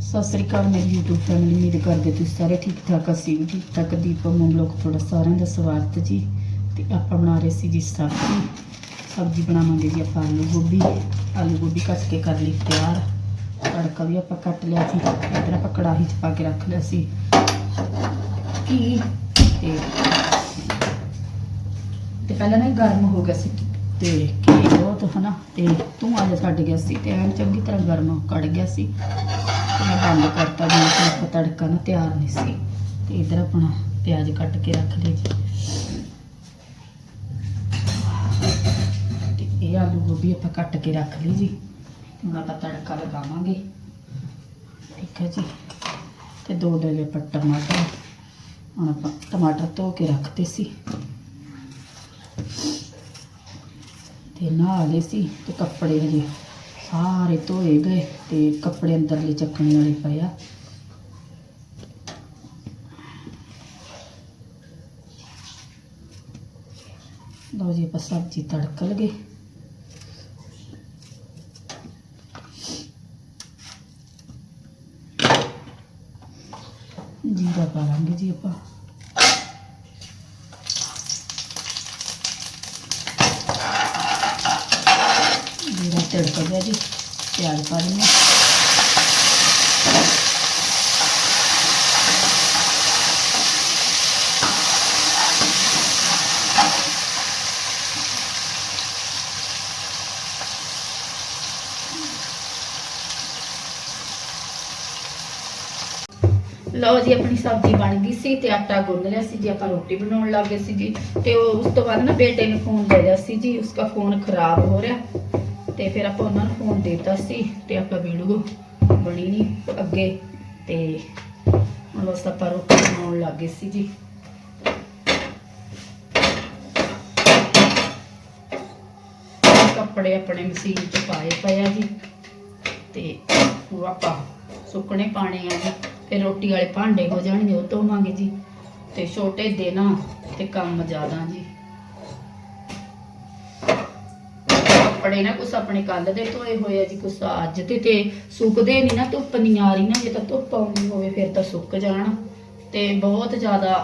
ਸਤਿ ਸ੍ਰੀ ਅਕਾਲ, ਮੇਰੀ YouTube channel ਉਮੀਦ ਕਰਦੇ ਤੁਸੀਂ ਸਾਰੇ ਠੀਕ ਠਾਕ ਅਸੀਂ ਵੀ ਠੀਕ ਠਾਕ ਦੀਪਕ ਮੋਮ ਲੋਕ ਤੁਹਾਡਾ ਸਾਰਿਆਂ ਦਾ ਸਵਾਗਤ ਜੀ। ਤੇ ਆਪਾਂ ਬਣਾ ਰਹੇ ਸੀ ਜੀ ਸਬਜ਼ੀ। ਸਬਜ਼ੀ ਬਣਾਵਾਂਗੇ ਜੀ ਆਪਾਂ ਆਲੂ ਗੋਭੀ। ਆਲੂ ਗੋਭੀ ਕੱਟ ਕੇ ਕਰ ਲਈ ਤਿਆਰ। ਤੜਕਾ ਵੀ ਆਪਾਂ ਕੱਟ ਲਿਆ ਸੀ। ਇੱਧਰ ਆਪਾਂ ਕੜਾਹੀ 'ਚ ਪਾ ਕੇ ਰੱਖ ਲਿਆ ਸੀ। ਕੀ ਤੇ ਤੇ ਪਹਿਲਾਂ ਨਾ ਗਰਮ ਹੋ ਗਿਆ ਸੀ। ਤੇ ਕੀ ਬਹੁਤ ਹਨਾ, ਤੇ ਧੂੰਆਂ ਜਿਹਾ ਛੱਡ ਗਿਆ ਸੀ। ਤੇ ਐਨ ਚੰਗੀ ਤਰ੍ਹਾਂ ਗਰਮ ਕੜ ਗਿਆ ਸੀ। ਮੈਂ ਬੰਦ ਕਰਤਾ ਜੀ ਕਿ ਆਪਾਂ ਤੜਕਾ ਨਾ ਤਿਆਰ ਨਹੀਂ ਸੀ। ਤੇ ਇਧਰ ਆਪਣਾ ਪਿਆਜ਼ ਕੱਟ ਕੇ ਰੱਖ ਲਏ ਜੀ। ਤੇ ਇਹ ਆਲੂ ਗੋਭੀ ਆਪਾਂ ਕੱਟ ਕੇ ਰੱਖ ਲਈ ਜੀ। ਹੁਣ ਆਪਾਂ ਤੜਕਾ ਲਗਾਵਾਂਗੇ। ਠੀਕ ਹੈ ਜੀ। ਤੇ ਦੋ ਲੈ ਲਏ ਆਪਾਂ ਟਮਾਟਰ। ਹੁਣ ਆਪਾਂ ਟਮਾਟਰ ਧੋ ਕੇ ਰੱਖਤੇ ਸੀ। ਤੇ ਨਹਾ ਲਏ ਸੀ ਤੇ ਕੱਪੜੇ ਹਜੇ ਸਾਰੇ ਧੋਏ ਗਏ ਤੇ ਕੱਪੜੇ ਅੰਦਰਲੇ ਚੱਕਣ ਵਾਲੇ ਪਏ ਆ। ਲਓ ਜੀ, ਆਪਾਂ ਸਬਜ਼ੀ ਤੜਕ ਲਗੇ ਜੀਰਾ ਪਾ ਲਾਂਗੇ ਜੀ ਆਪਾਂ ਜੀਰਾ ਤੜਕ ਗਿਆ ਜੀ। ਪਿਆਜ਼ ਪਾ ਦਿੰਦੇ ਲਓ ਜੀ, ਆਪਣੀ ਸਬਜ਼ੀ ਬਣ ਗਈ ਸੀ ਤੇ ਆਟਾ ਗੁੰਨ ਲਿਆ ਸੀ ਜੀ। ਆਪਾਂ ਰੋਟੀ ਬਣਾਉਣ ਲੱਗ ਗਏ ਸੀ ਜੀ। ਤੇ ਉਸ ਤੋਂ ਬਾਅਦ ਨਾ ਬੇਟੇ ਨੂੰ ਫੋਨ ਦੇ ਲਿਆ ਸੀ ਜੀ। ਉਸਦਾ ਫੋਨ ਖਰਾਬ ਹੋ ਰਿਹਾ। ਤੇ ਫਿਰ ਆਪਾਂ ਉਹਨਾਂ ਨੂੰ ਫੋਨ ਦਿੱਤਾ ਸੀ ਤੇ ਆਪਾਂ ਵੀਡੀਓ ਬਣੀ ਨਹੀਂ ਅੱਗੇ ਤੇ ਹੁਣ ਬਸ ਆਪਾਂ ਰੋਟੀ ਬਣਾਉਣ ਲੱਗ ਗਏ ਸੀ ਜੀ। ਕੱਪੜੇ ਆਪਣੇ ਮਸ਼ੀਨ 'ਚ ਪਾਏ ਪਏ ਆ ਜੀ ਤੇ ਉਹ ਆਪਾਂ ਸੁੱਕਣੇ ਪਾਣੇ ਆ ਜੀ। ਫਿਰ ਰੋਟੀ ਵਾਲੇ ਭਾਂਡੇ ਹੋ ਜਾਣਗੇ, ਉਹ ਧੋਵਾਂਗੇ ਜੀ। ਤੇ ਛੋਟੇ ਦੇ ਨਾ ਤੇ ਕੰਮ ਜ਼ਿਆਦਾ ਜੀ। ਕੱਪੜੇ ਨਾ ਕੁਛ ਆਪਣੇ ਕੱਲ ਦੇ ਧੋਏ ਹੋਏ ਆ ਜੀ, ਕੁਛ ਅੱਜ ਤੇ ਤੇ ਸੁੱਕਦੇ ਨਹੀਂ ਨਾ, ਧੁੱਪ ਨਹੀਂ ਆ ਰਹੀ ਨਾ, ਜੇ ਤਾਂ ਧੁੱਪ ਆਉਂਦੀ ਹੋਵੇ, ਫਿਰ ਤਾਂ ਸੁੱਕ ਜਾਣ। ਤੇ ਬਹੁਤ ਜ਼ਿਆਦਾ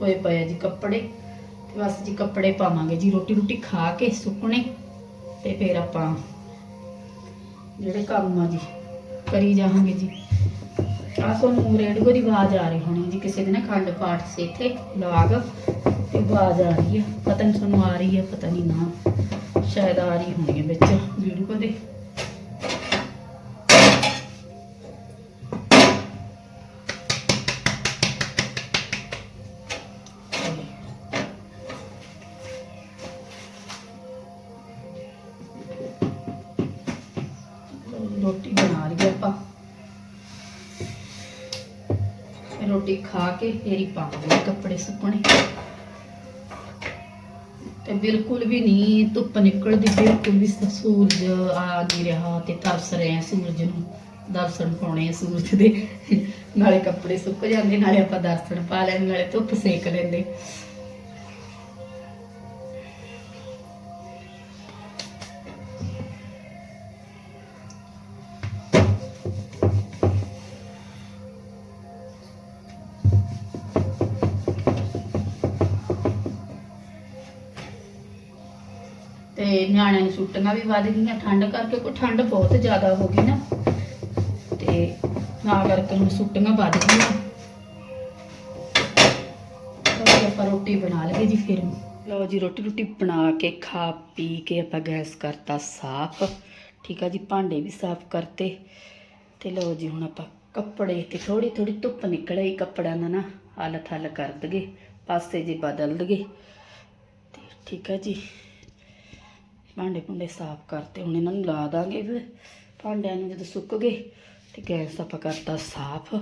ਹੋਏ ਪਏ ਜੀ ਕੱਪੜੇ। ਤੇ ਬਸ ਜੀ ਕੱਪੜੇ ਪਾਵਾਂਗੇ ਜੀ ਰੋਟੀ ਰੋਟੀ ਖਾ ਕੇ ਸੁੱਕਣੇ, ਤੇ ਫਿਰ ਆਪਾਂ ਜਿਹੜੇ ਕੰਮ ਆ ਜੀ, ਕਰੀ ਜਾਵਾਂਗੇ ਜੀ। ਆ ਤੁਹਾਨੂੰ ਰੇਡੀਓ ਦੀ ਆਵਾਜ਼ ਆ ਰਹੀ ਹੋਣੀ ਜੀ, ਕਿਸੇ ਦੇ ਨਾ ਖੰਡ ਪਾਠ ਸੀ ਇੱਥੇ, ਲਾਗ, ਤੇ ਆਵਾਜ਼ ਆ ਰਹੀ ਹੈ ਪਤਾ ਨਹੀਂ ਤੁਹਾਨੂੰ ਆ ਰਹੀ ਹੈ ਪਤਾ ਨਹੀਂ ਨਾ। ਸ਼ਾਇਦ ਆ ਰਹੀ ਹੈ ਵਿੱਚ, ਵੀਡੀਓ ਦੇ ਰੋਟੀ ਬਣਾ ਲਈ ਆਪਾਂ। ਰੋਟੀ ਖਾ ਕੇ ਫੇਰ ਹੀ ਪਾਵਾਂਗੇ ਕੱਪੜੇ ਸੁੱਕਣੇ। ਤੇ ਬਿਲਕੁਲ ਵੀ ਨਹੀਂ, ਧੁੱਪ ਨਿਕਲਦੀ, ਬਿਲਕੁਲ ਵੀ ਸੂਰਜ ਆ ਨਹੀਂ ਰਿਹਾ ਤੇ ਤਰਸ ਰਹੇ ਆ ਸੂਰਜ ਨੂੰ। ਦਰਸ਼ਨ ਪਾਉਣੇ ਆ ਸੂਰਜ ਦੇ। ਨਾਲੇ ਕੱਪੜੇ ਸੁੱਕ ਜਾਂਦੇ, ਨਾਲੇ ਆਪਾਂ ਦਰਸ਼ਨ ਪਾ ਲੈਂਦੇ ਨਾਲੇ ਧੁੱਪ ਸੇਕ ਲੈਂਦੇ। ਤੇ ਨਿਆਣਿਆਂ ਨੂੰ ਛੁੱਟੀਆਂ ਵੀ ਵੱਧ ਗਈਆਂ, ਠੰਡ ਕਰਕੇ ਕੋਈ ਠੰਡ ਬਹੁਤ ਜ਼ਿਆਦਾ ਹੋ ਗਈ ਨਾ। ਤੇ ਨਾ ਕਰਕੇ ਹੁਣ ਛੁੱਟੀਆਂ ਵੱਧ ਗਈਆਂ। ਲਓ ਜੀ, ਆਪਾਂ ਰੋਟੀ ਬਣਾ ਲਈਏ ਜੀ ਫਿਰ। ਲਓ ਜੀ ਰੋਟੀ ਰੋਟੀ ਬਣਾ ਕੇ ਖਾ ਪੀ ਕੇ ਆਪਾਂ ਗੈਸ ਕਰਤਾ ਸਾਫ਼। ਠੀਕ ਆ ਜੀ, ਭਾਂਡੇ ਵੀ ਸਾਫ਼ ਕਰਤੇ। ਤੇ ਲਓ ਜੀ, ਹੁਣ ਆਪਾਂ ਕੱਪੜੇ ਤੇ ਥੋੜੀ ਥੋੜੀ ਧੁੱਪ ਨਿਕਲ ਆਈ ਕੱਪੜਿਆਂ ਦਾ ਨਾ ਹਲ ਥਲ ਕਰ ਦਗੇ ਪਾਸੇ ਜੀ ਬਦਲ ਦਗੇ ਤੇ ਠੀਕ ਆ ਜੀ। ਭਾਂਡੇ ਭੁੰਡੇ ਸਾਫ਼ ਕਰਤੇ, ਹੁਣ ਇਹਨਾਂ ਨੂੰ ਲਾ ਦਾਂਗੇ ਫਿਰ। ਭਾਂਡਿਆਂ ਨੂੰ ਜਦੋਂ ਸੁੱਕ ਗਏ ਤੇ ਗੈਸ ਆਪਾਂ ਕਰਤਾ ਸਾਫ਼।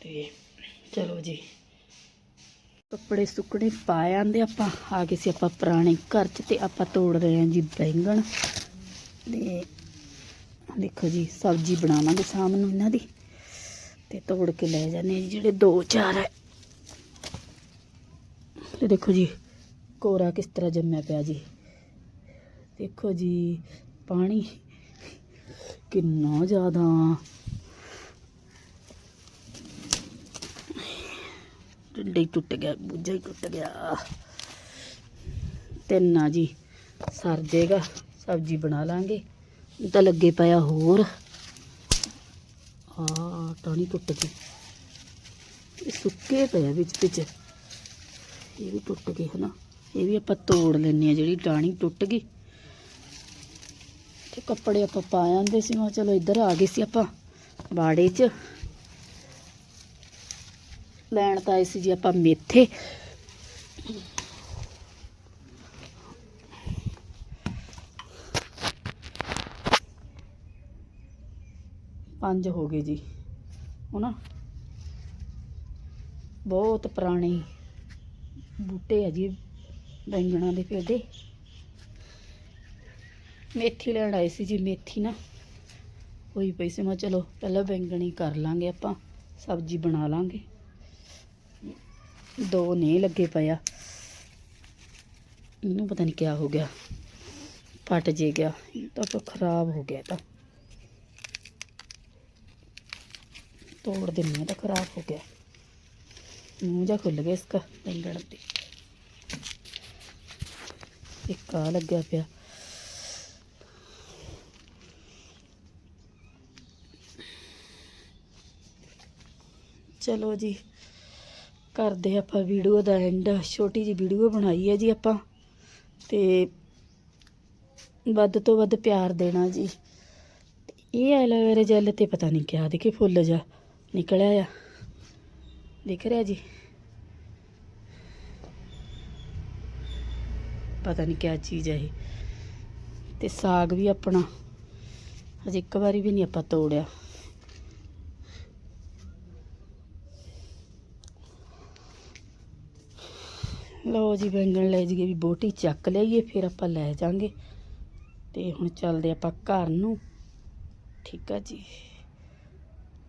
ਤੇ ਚਲੋ ਜੀ, ਕੱਪੜੇ ਸੁੱਕਣੇ ਪਾ ਆਂਦੇ ਆਪਾਂ, ਆ ਗਏ ਸੀ ਆਪਾਂ ਪੁਰਾਣੇ ਘਰ 'ਚ ਤੇ ਆਪਾਂ ਤੋੜ ਰਹੇ ਹਾਂ ਜੀ ਬੈਂਗਣ। ਤੇ ਦੇਖੋ ਜੀ, ਸਬਜ਼ੀ ਬਣਾਵਾਂਗੇ ਸ਼ਾਮ ਨੂੰ ਇਹਨਾਂ ਦੀ। ਤੇ ਤੋੜ ਕੇ ਲੈ ਜਾਂਦੇ ਹਾਂ ਜੀ, ਜਿਹੜੇ ਦੋ ਚਾਰ ਹੈ ਤੇ ਦੇਖੋ ਜੀ, ਕੋਰਾ ਕਿਸ ਤਰ੍ਹਾਂ ਜੰਮਿਆ ਪਿਆ ਜੀ। ਦੇਖੋ ਜੀ, ਪਾਣੀ ਕਿੰਨਾ ਜ਼ਿਆਦਾ। ਡੰਡੇ ਟੁੱਟ ਗਿਆ, ਬੁੱਝਾ ਹੀ ਟੁੱਟ ਗਿਆ। ਤਿੰਨਾ ਜੀ, ਸਰ ਜੇਗਾ, ਸਬਜ਼ੀ ਬਣਾ ਲਾਂਗੇ। ਤਾਂ ਲੱਗੇ ਪਿਆ ਹੋਰ। ਆ ਟਾਣੀ ਟੁੱਟ ਗਈ। ਇਹ ਸੁੱਕੇ ਪਿਆ ਵਿੱਚ ਵਿੱਚ। ਇਹ ਵੀ ਟੁੱਟ ਗਏ ਹਨਾ। ਇਹ ਵੀ ਆਪਾਂ ਤੋੜ ਲੈਣੇ ਆ, ਜਿਹੜੀ ਟਾਣੀ ਟੁੱਟ ਗਈ। ਤੇ ਕੱਪੜੇ ਆਪਾਂ ਪਾ ਆਂਦੇ ਸੀ, ਮੈਂ ਚਲੋ ਇੱਧਰ ਆ ਗਏ ਸੀ ਆਪਾਂ ਬਾੜੇ 'ਚ। ਲੈਣ ਤਾਂ ਆਏ ਸੀ ਜੀ ਆਪਾਂ ਮੇਥੇ। ਪੰਜ ਹੋ ਗਏ ਜੀ, ਹਨਾ? ਬਹੁਤ ਪੁਰਾਣੇ ਬੂਟੇ ਆ ਜੀ ਬੈਂਗਣਾ ਦੇ ਪੇਡੇ ਮੇਥੀ ਲੈਣ ਆਏ ਸੀ ਜੀ, ਮੇਥੀ ਨਾ। ਹੋਈ ਪਈ ਸੀ, ਮੈਂ ਚਲੋ ਪਹਿਲਾਂ ਬੈਂਗਣੀ ਕਰ ਲਾਂਗੇ ਆਪਾਂ, ਸਬਜ਼ੀ ਬਣਾ ਲਾਂਗੇ। ਦੋ ਨੇ ਲੱਗੇ ਪਿਆ ਇਹਨੂੰ ਪਤਾ ਨਹੀਂ ਕਿਆ ਹੋ ਗਿਆ ਫਟ ਜੇ ਗਿਆ, ਇਹ ਤਾਂ ਖਰਾਬ ਹੋ ਗਿਆ ਤਾਂ। ਤੋੜ ਦਿੰਨੀ ਆ ਤਾਂ ਖਰਾਬ ਹੋ ਗਿਆ। ਮੂੰਹ ਜਾ ਖੁੱਲ ਗਿਆ ਇਸਕਾ ਬੈਂਗਣ ਤੇ। ਇੱਕ ਆ ਲੱਗਿਆ ਪਿਆ। ਚਲੋ ਜੀ, ਕਰਦੇ ਆਪਾਂ ਵੀਡੀਓ ਦਾ ਐਂਡ ਛੋਟੀ ਜੀ ਵੀਡੀਓ ਬਣਾਈ ਹੈ ਜੀ ਆਪਾਂ। ਤੇ ਵੱਧ ਤੋਂ ਵੱਧ ਪਿਆਰ ਦੇਣਾ ਜੀ। ਇਹ ਐਲੋਵੇਰਾ ਜੈਲ ਤੇ ਪਤਾ ਨਹੀਂ ਕਿਆ ਦੇਖੇ ਫੁੱਲ ਜਾ ਨਿਕਲਿਆ ਆ। ਦਿਖ ਰਿਹਾ ਜੀ? ਪਤਾ ਨਹੀਂ ਕਿਆ ਚੀਜ਼ ਹੈ ਇਹ। ਤੇ ਸਾਗ ਵੀ ਆਪਣਾ ਅਜੇ ਇੱਕ ਵਾਰੀ ਵੀ ਨਹੀਂ ਆਪਾਂ ਤੋੜਿਆ। ਲਓ ਜੀ ਬੈਂਗਣ ਲੈ ਜੀਏ, ਵੀ ਬੋਟੀ ਚੱਕ ਲਈਏ, ਫਿਰ ਆਪਾਂ ਲੈ ਜਾਾਂਗੇ। ਤੇ ਹੁਣ ਚੱਲਦੇ ਆਪਾਂ ਘਰ ਨੂੰ। ਠੀਕ ਆ ਜੀ।